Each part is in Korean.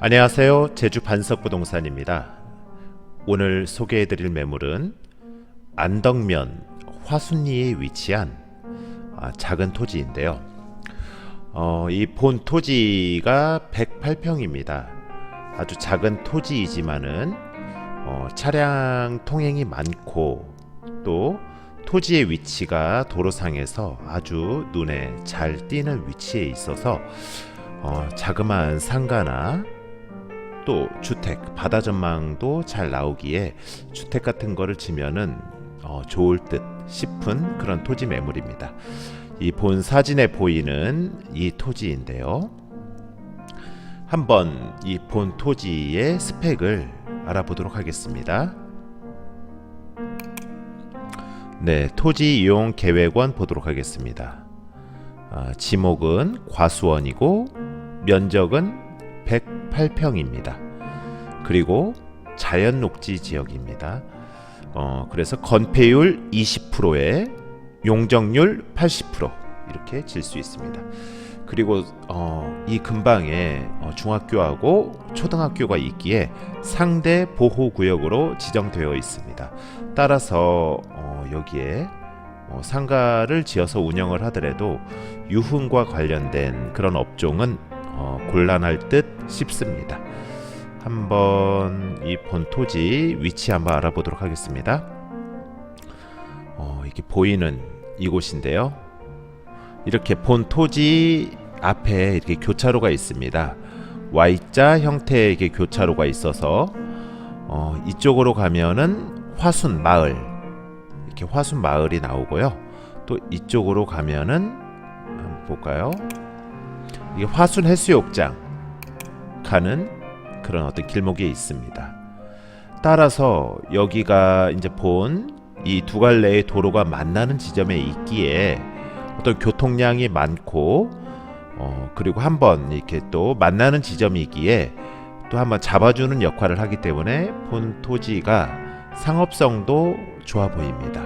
안녕하세요. 제주 반석부동산입니다. 오늘 소개해드릴 매물은 안덕면 화순리에 위치한 아, 작은 토지인데요. 어, 이본 토지가 108평입니다. 아주 작은 토지이지만은 어, 차량 통행이 많고 또 토지의 위치가 도로상에서 아주 눈에 잘 띄는 위치에 있어서 어, 자그마한 상가나 또 주택 바다 전망도 잘 나오기에 주택 같은 거를 지면은 어, 좋을 듯 싶은 그런 토지 매물입니다. 이 본 사진에 보이는 이 토지인데요. 한번 이 본 토지의 스펙을 알아보도록 하겠습니다. 네, 토지 이용 계획원 보도록 하겠습니다. 아, 지목은 과수원이고 면적은 108평입니다. 그리고 자연 녹지 지역입니다. 어, 그래서 건폐율 20%에 용적률 80% 이렇게 질 수 있습니다. 그리고 어, 이 근방에 어, 중학교하고 초등학교가 있기에 상대 보호 구역으로 지정되어 있습니다. 따라서 어, 여기에 어, 상가를 지어서 운영을 하더라도 유흥과 관련된 그런 업종은 어, 곤란할 듯 싶습니다. 한번 이 본 토지 위치 한번 알아보도록 하겠습니다. 어, 이렇게 보이는 이곳인데요. 이렇게 본 토지 앞에 이렇게 교차로가 있습니다. Y자 형태의 이렇게 교차로가 있어서 어, 이쪽으로 가면은 화순 마을 이렇게 화순 마을이 나오고요. 또 이쪽으로 가면은 한번 볼까요? 이게 화순 해수욕장 가는 그런 어떤 길목에 있습니다. 따라서 여기가 이제 본 이 두 갈래의 도로가 만나는 지점에 있기에 어떤 교통량이 많고 어 그리고 한번 이렇게 또 만나는 지점이기에 또 한번 잡아주는 역할을 하기 때문에 본 토지가 상업성도 좋아 보입니다.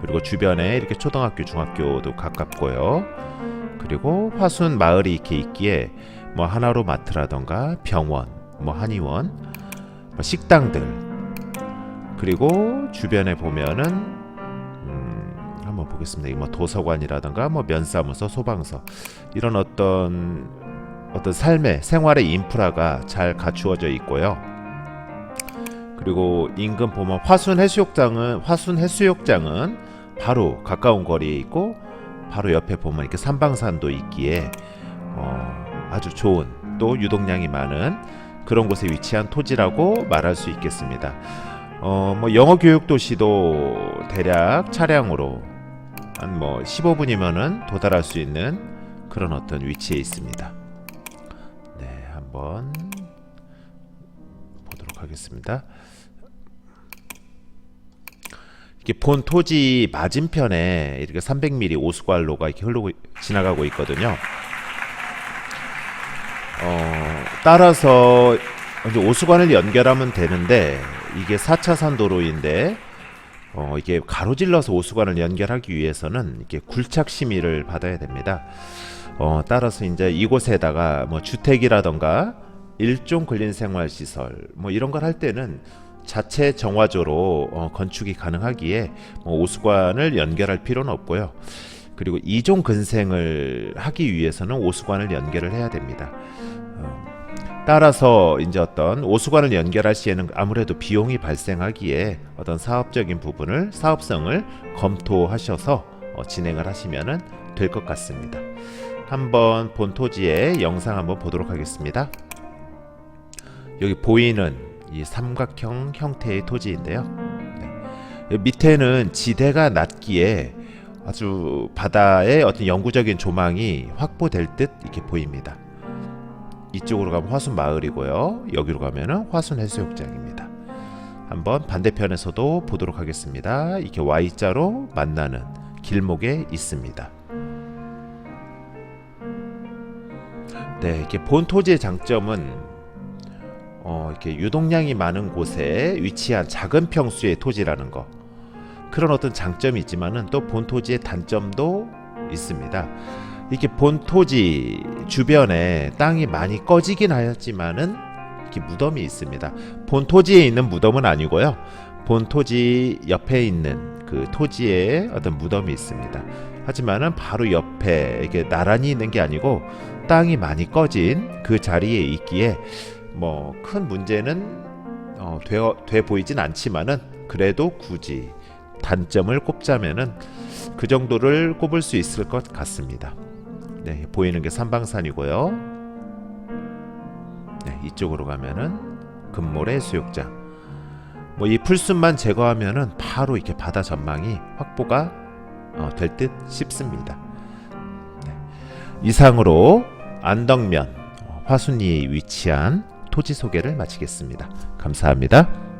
그리고 주변에 이렇게 초등학교, 중학교도 가깝고요. 그리고 화순 마을이 이렇게 있기에 뭐 하나로 마트라던가 병원, 뭐 한의원, 뭐 식당들 그리고 주변에 보면은 음, 한번 보겠습니다. 이뭐 도서관이라던가 뭐 면사무소, 소방서 이런 어떤 어떤 삶의 생활의 인프라가 잘 갖추어져 있고요. 그리고 인근 보면 화순 해수욕장은 화순 해수욕장은 바로 가까운 거리에 있고 바로 옆에 보면 이렇게 삼방산도 있기에 어, 아주 좋은 또 유동량이 많은 그런 곳에 위치한 토지라고 말할 수 있겠습니다. 어, 뭐 영어 교육 도시도 대략 차량으로 한 뭐 15분이면은 도달할 수 있는 그런 어떤 위치에 있습니다. 네, 한번 보도록 하겠습니다. 이렇게 본 토지 맞은편에 이렇게 300mm 오수관로가 이렇게 흐르고 지나가고 있거든요. 어, 따라서 이제 오수관을 연결하면 되는데 이게 4차선 도로인데 어, 이게 가로질러서 오수관을 연결하기 위해서는 이게 굴착 심의를 받아야 됩니다. 어, 따라서 이제 이곳에다가 뭐 주택이라던가 일종 근린생활 시설 뭐 이런 걸 할 때는 자체 정화조로 어, 건축이 가능하기에 뭐 오수관을 연결할 필요는 없고요. 그리고 이종 근생을 하기 위해서는 오수관을 연결을 해야 됩니다. 어, 따라서 이제 어떤 오수관을 연결할 시에는 아무래도 비용이 발생하기에 어떤 사업적인 부분을 사업성을 검토하셔서 어, 진행을 하시면은 될것 같습니다. 한번 본 토지의 영상 한번 보도록 하겠습니다. 여기 보이는 이 삼각형 형태의 토지인데요. 네. 밑에는 지대가 낮기에 아주 바다의 어떤 영구적인 조망이 확보될 듯 이렇게 보입니다. 이쪽으로 가면 화순 마을이고요. 여기로 가면은 화순 해수욕장입니다. 한번 반대편에서도 보도록 하겠습니다. 이렇게 Y자로 만나는 길목에 있습니다. 네, 이렇게 본 토지의 장점은 어, 이렇게 유동량이 많은 곳에 위치한 작은 평수의 토지라는 거 그런 어떤 장점이 있지만은 또 본 토지의 단점도 있습니다. 이렇게 본 토지 주변에 땅이 많이 꺼지긴 하였지만은 이렇게 무덤이 있습니다. 본 토지에 있는 무덤은 아니고요. 본 토지 옆에 있는 그 토지에 어떤 무덤이 있습니다. 하지만은 바로 옆에 이게 나란히 있는 게 아니고 땅이 많이 꺼진 그 자리에 있기에 뭐 큰 문제는 어, 돼, 돼 보이진 않지만은 그래도 굳이 단점을 꼽자면은 그 정도를 꼽을 수 있을 것 같습니다. 네, 보이는 게 삼방산이고요. 네, 이쪽으로 가면은 금모래 수욕장. 뭐 이 풀숲만 제거하면은 바로 이렇게 바다 전망이 확보가 어, 될듯 싶습니다. 네. 이상으로 안덕면 어, 화순리에 위치한 토지 소개를 마치겠습니다. 감사합니다.